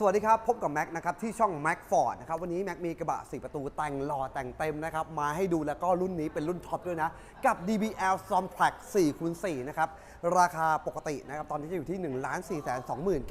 สวัสดีครับ พบกับแม็กนะครับที่ช่อง Mac Ford นะครับวันนี้แม็กมีกระบะ 4 ประตูแต่งหล่อแต่งเต็มนะครับมาให้ดูแล้วก็รุ่นนี้เป็นรุ่นท็อปด้วยนะ กับ DBL s o m p l e x 4คูณ4นะครับราคาปกตินะครับตอนนี้จะอยู่ที่ 1 4 2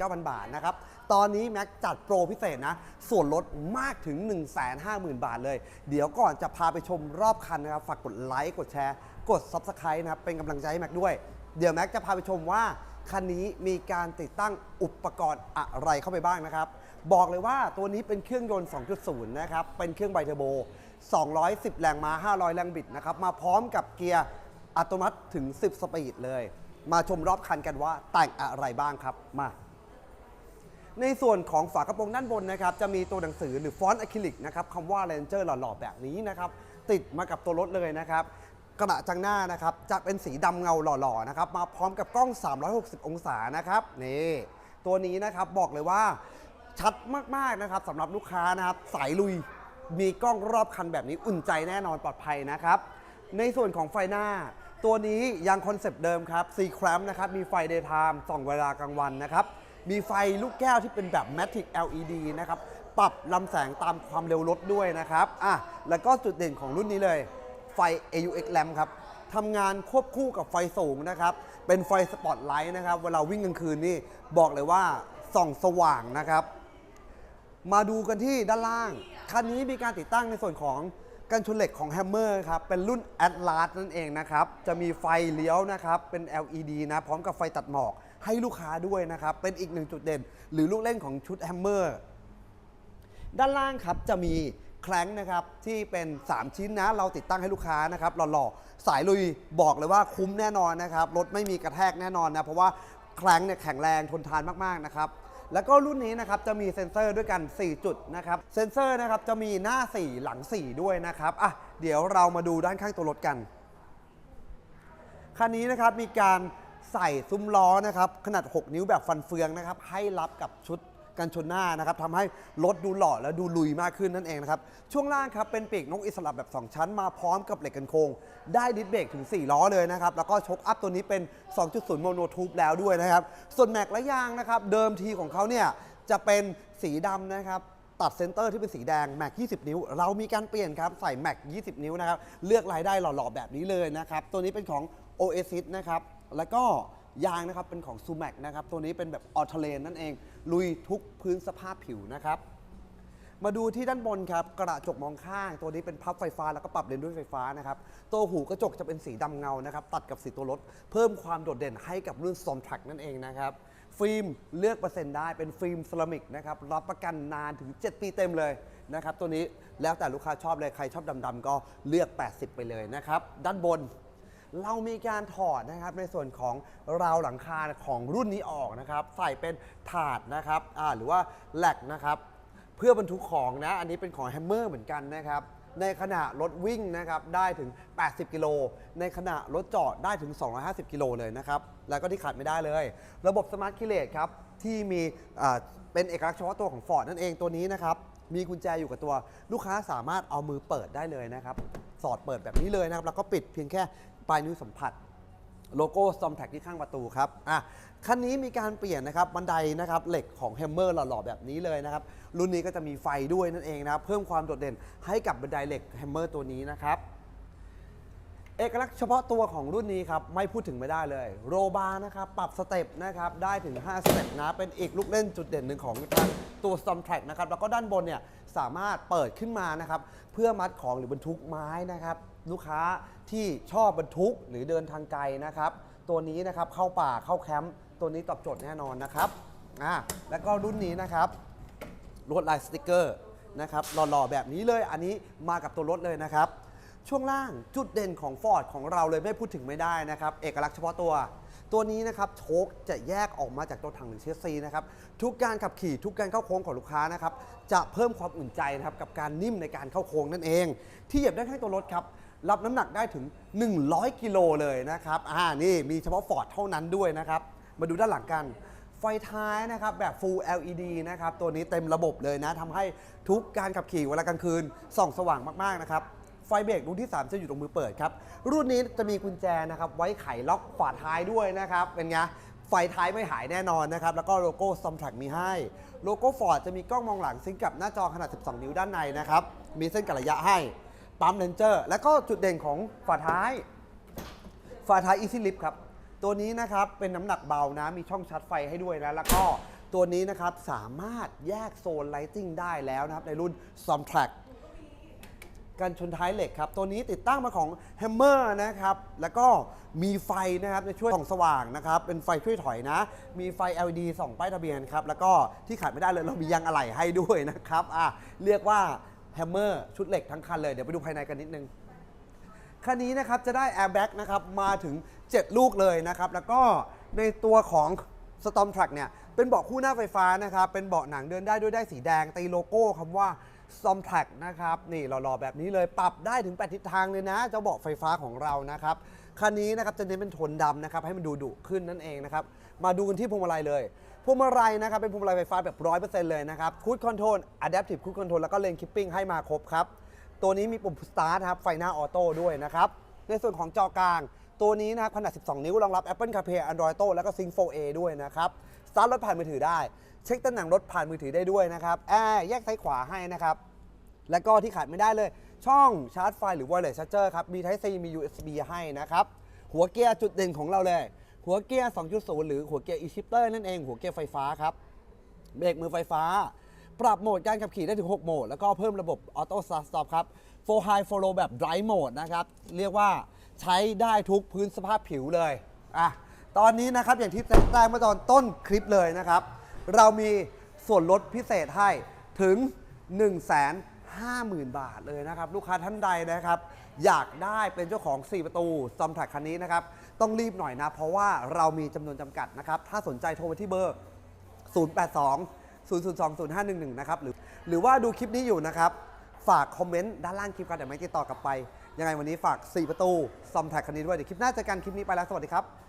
9 0 0 บาทนะครับตอนนี้แม็กจัดโปรพิเศษนะ ส่วนลดมากถึง 1 5 0 0 0 0 บาทเลย เดี๋ยวก่อนจะพาไปชมรอบคันนะครับฝากกดไลค์กดแชร์ กด Subscribe นะครับเป็นกำลังใจให้แม็กด้วย เดี๋ยวแม็กจะพาไปชมว่า คันนี้มีการติดตั้งอุปกรณ์อะไรเข้าไปบ้างนะครับ บอกเลยว่าตัวนี้เป็นเครื่องยนต์ 2.0 นะครับ เป็นเครื่องไบเทอร์โบ 210 แรงม้า 500 แรงบิดนะครับ มาพร้อมกับเกียร์อัตโนมัติถึง 10 สปีดเลย มาชมรอบคันกันว่าแต่งอะไรบ้างครับ มา ในส่วนของฝากระโปรงด้านบนนะครับ จะมีตัวหนังสือหรือฟอนต์อะคริลิกนะครับคำว่า Ranger หล่อๆแบบนี้นะครับ ติดมากับตัวรถเลยนะครับ กระจังหน้านะครับจะเป็นสีดำเงาหล่อๆนะครับมาพร้อมกับกล้อง 360 องศานะครับนี่ตัวนี้นะครับบอกเลยว่าชัดมากๆนะครับสำหรับลูกค้านะครับสายลุยมีกล้องรอบคันแบบนี้อุ่นใจแน่นอนปลอดภัยนะครับ ในส่วนของไฟหน้า ตัวนี้ยังคอนเซปต์เดิมครับ C clamp นะครับมีไฟ daytime ส่องเวลากลางวันนะครับมีไฟลูกแก้วที่เป็นแบบ Matic LED นะครับปรับลำแสงตามความเร็วรถด้วยนะครับอะแล้วก็จุดเด่นของรุ่นนี้เลย ไฟ AUX lamp ครับทำงานควบคู่กับไฟสูงนะครับ เป็นไฟสปอตไลท์นะครับ เวลาวิ่งกลางคืนนี่บอกเลยว่าส่องสว่างนะครับ มาดูกันที่ด้านล่าง คันนี้มีการติดตั้งในส่วนของกันชนเหล็กของ Hammer ครับ เป็นรุ่น Atlas นั่นเองนะครับ จะมีไฟเลี้ยวนะครับ เป็น LED นะพร้อมกับไฟตัดหมอกให้ลูกค้าด้วยนะครับ เป็นอีกหนึ่งจุดเด่น หรือลูกเล่นของชุด Hammer ด้านล่างครับจะมี แคลงนะครับที่เป็น 3 ชิ้นนะ เราติดตั้งให้ลูกค้านะครับหล่อๆสายลุยบอกเลยว่าคุ้มแน่นอนนะครับรถไม่มีกระแทกแน่นอนนะ เพราะว่าแคลงเนี่ยแข็งแรงทนทานมากๆนะครับแล้วก็รุ่นนี้นะครับจะมีเซ็นเซอร์ด้วยกัน 4 จุดนะครับเซ็นเซอร์นะครับจะมีหน้า 4 หลัง 4 ด้วยนะครับอะเดี๋ยวเรามาดูด้านข้างตัวรถกันคันนี้นะครับมีการใส่ซุ้มล้อนะครับขนาด 6 นิ้วแบบฟันเฟืองนะครับให้รับกับชุด กันชนหน้านะครับทำให้รถดูหล่อและดูลุยมากขึ้นนั่นเองนะครับ ช่วงล่างครับเป็นปีกนกอิสระแบบ 2 ชั้นมาพร้อมกับเหล็กกันโคง ได้ดิสเบรกถึง 4 ล้อเลยนะครับ แล้วก็ชกอัพตัวนี้เป็น 2.0 โมโนทูบแล้วด้วยนะครับ ส่วนแม็กและยางนะครับ เดิมทีของเขาเนี่ยจะเป็นสีดำนะครับตัดเซนเตอร์ที่เป็นสีแดงแม็ก 20 นิ้ว เรามีการเปลี่ยนครับ ใส่แม็ก 20 นิ้วนะครับ เลือกรายได้หล่อๆ แบบนี้เลยนะครับ ตัวนี้เป็นของ Oasis นะครับ แล้วก็ ยางนะครับเป็นของ Sumac นะครับตัวนี้เป็นแบบออทเลนนั่นเอง ลุยทุกพื้นสภาพผิวนะครับมาดูที่ด้านบนครับกระจกมองข้าง ตัวนี้เป็นพับไฟฟ้าแล้วก็ปรับเลนส์ด้วยไฟฟ้านะครับตัวหูกระจกจะเป็นสีดำเงานะครับตัดกับสีตัวรถ เพิ่มความโดดเด่นให้กับรุ่น s o m t r a c นั่นเองนะครับฟิล์มเลือกเปอร์เซ็นต์ได้เป็นฟิล์มเซรามิกนะครับรับประกันนานถึง 7 ปีเต็มเลยนะครับตัวนี้แล้วแต่ลูกค้าชอบเลยใครชอบดำๆก็เลือก 80 ไปเลยนะครับด้านบน เรามีการถอดนะครับในส่วนของราวหลังคาของรุ่นนี้ออกนะครับ ใส่เป็นถาดนะครับหรือว่าแหลกนะครับเพื่อบรรทุกของนะ อันนี้เป็นของแฮมเมอร์เหมือนกันนะครับในขณะรถวิ่งนะครับได้ถึง 80 กิโล ในขณะรถจอดได้ถึง 250 กิโลเลยนะครับ แล้วก็ที่ขาดไม่ได้เลย ระบบสมาร์ทคิเลตครับ ที่มีเป็นเอกลักษณ์เฉพาะตัวของ Ford นั่นเองตัวนี้นะครับ มีกุญแจอยู่กับตัวลูกค้าสามารถเอามือเปิดได้เลยนะครับ สอดเปิดแบบนี้เลยนะครับ แล้วก็ปิดเพียงแค่ปลายนิ้วสัมผัส โลโก้ซอมแท็กที่ข้างประตูครับอะคันนี้มีการเปลี่ยนนะครับบันไดนะครับเหล็กของแฮมเมอร์หล่อๆแบบนี้เลยนะครับ รุ่นนี้ก็จะมีไฟด้วยนั่นเองนะครับ เพิ่มความโดดเด่นให้กับบันไดเหล็กแฮมเมอร์ตัวนี้นะครับเอกลักษณ์เฉพาะตัวของรุ่นนี้ครับ ไม่พูดถึงไม่ได้เลย โรบาร์นะครับ ปรับสเต็ปนะครับ ได้ถึง 5 สเต็ปนะ เป็นอีกลูกเล่นจุดเด่นหนึ่งของทางตัว s t o m t r a c k นะครับ แล้วก็ด้านบนเนี่ย สามารถเปิดขึ้นมานะครับ เพื่อมัดของหรือบรรทุกไม้นะครับ ลูกค้าที่ชอบบรรทุกหรือเดินทางไกลนะครับ ตัวนี้นะครับเข้าป่าเข้าแคมป์ตัวนี้ตอบโจทย์แน่นอนนะครับอ่าแล้วก็รุ่นนี้นะครับลวดลายสติกเกอร์นะครับหล่อๆแบบนี้เลยอันนี้มากับตัวรถเลยนะครับ ช่วงล่างจุดเด่นของ Ford ของเราเลยไม่พูดถึงไม่ได้นะครับ เอกลักษณ์เฉพาะตัว ตัวนี้นะครับโชคจะแยกออกมาจากตัวถังหรือเชสซีนะครับทุกการขับขี่ทุกการเข้าโค้งของลูกค้านะครับจะเพิ่มความอุ่นใจนะครับกับการนิ่มในการเข้าโค้งนั่นเอง ที่เหยียบได้ข้างตัวรถครับรับน้ำหนักได้ถึง 100 กิโลเลยนะครับอ่านี่มีเฉพาะ Ford เท่านั้นด้วยนะครับมาดูด้านหลังกันไฟท้ายนะครับแบบ Full LED นะครับตัวนี้เต็มระบบเลยนะทำให้ทุกการขับขี่เวลากลางคืนส่องสว่างมากๆนะครับ ไฟเบรกรุ่นที่ 3 จะอยู่ตรงมือเปิดครับ รุ่นนี้จะมีกุญแจนะครับไว้ไขล็อกฝาท้ายด้วยนะครับ เป็นไงไฟท้ายไม่หายแน่นอนนะครับ แล้วก็โลโก้ s o m t r a c k มีให้ โลโก้ Ford จะมีกล้องมองหลังซิงกับหน้าจอขนาด 12 นิ้วด้านในนะครับ มีเส้นกัระยะให้ ปั๊มเลนเจอร์ แล้วก็จุดเด่นของฝาท้าย ฝาท้าย Easy Lift ครับ ตัวนี้นะครับเป็นน้ำหนักเบานะ มีช่องชาร์จไฟให้ด้วยนะ แล้วก็ตัวนี้นะครับสามารถแยกโซนไลติ n งได้แล้วนะครับในรุ่น s o m t r a c k กันชนท้ายเหล็กครับ ตัวนี้ติดตั้งมาของ Hammer นะครับ แล้วก็มีไฟนะครับในช่วยส่องสว่างนะครับ เป็นไฟช่วยถอยนะ มีไฟ LED ส่องป้ายทะเบียนครับ แล้วก็ที่ขาดไม่ได้เลยเรามียางอะไหล่ให้ด้วยนะครับ อะ เรียกว่า Hammer ชุดเหล็กทั้งคันเลย เดี๋ยวไปดูภายในกันนิดนึงคันนี้นะครับจะได้ Airbag นะครับมาถึง 7 ลูกเลยนะครับ แล้วก็ในตัวของ Storm Track เนี่ยเป็นเบาะคู่หน้าไฟฟ้านะครับ เป็นเบาะหนังเดินได้ด้วยได้สีแดงตีโลโก้คำว่า Storm Track นะครับนี่หล่อๆแบบนี้เลยปรับได้ถึง 8 ทิศทางเลยนะ เจ้าเบาะไฟฟ้าของเรานะครับคันนี้นะครับจะเน้นเป็นโทนดำนะครับให้มันดูดุขึ้นนั่นเองนะครับมาดูกันที่พวงมาลัยเลยพวงมาลัยนะครับเป็นพวงมาลัยไฟฟ้าแบบ100%เลยนะครับคูดคอนโทรล Adaptive Cruise Control แล้วก็ Lane Keeping ให้มาครบครับตัวนี้มีปุ่ม Start ครับไฟหน้าออโต้ด้วยนะครับในส่วนของจอกลางตัวนี้นะครับขนาด 12 นิ้วรองรับ Apple CarPlay Android Auto แล้วก็ Sync 4A ด้วยนะครับ ตาร์ทรถผ่านมือถือได้ เช็คตำแหน่งรถผ่านมือถือได้ด้วยนะครับแอร์แยกซ้ายขวาให้นะครับ แล้วก็ที่ขาดไม่ได้เลย ช่องชาร์จไฟหรือ wireless charger ครับ มี Type C มี USB ให้นะครับ หัวเกียร์จุดเด่นของเราเลย หัวเกียร์ 2.0 หรือหัวเกียร์ e-shifter นั่นเอง หัวเกียร์ไฟฟ้าครับ เบรกมือไฟฟ้า ปรับโหมดการขับขี่ได้ถึง 6 โหมด แล้วก็เพิ่มระบบออโต้สตาร์ทสต็อปครับ for high for low แบบ drive mode นะครับ เรียกว่าใช้ได้ทุกพื้นสภาพผิวเลย อะ ตอนนี้นะครับอย่างที่แจ้งเมื่อตอนต้นคลิปเลยนะครับ เรามีส่วนลดพิเศษให้ถึง 1 5 0 0 0 0 บาทเลยนะครับ ลูกค้าท่านใดนะครับ อยากได้เป็นเจ้าของ 4 ประตูซอมแท็กคันนี้นะครับ ต้องรีบหน่อยนะ เพราะว่าเรามีจำนวนจำกัดนะครับ ถ้าสนใจโทรมาที่เบอร์ 082 002 0511 นะครับหรือหรือว่าดูคลิปนี้อยู่นะครับ ฝากคอมเมนต์ด้านล่างคลิปกันเดี๋ยวไม่ติดต่อกลับไป ยังไงวันนี้ฝาก 4 ประตูซอมแท็กคันนี้ด้วย เดี๋ยวคลิปหน้าเจอกันคลิปนี้ไปแล้ว สวัสดีครับ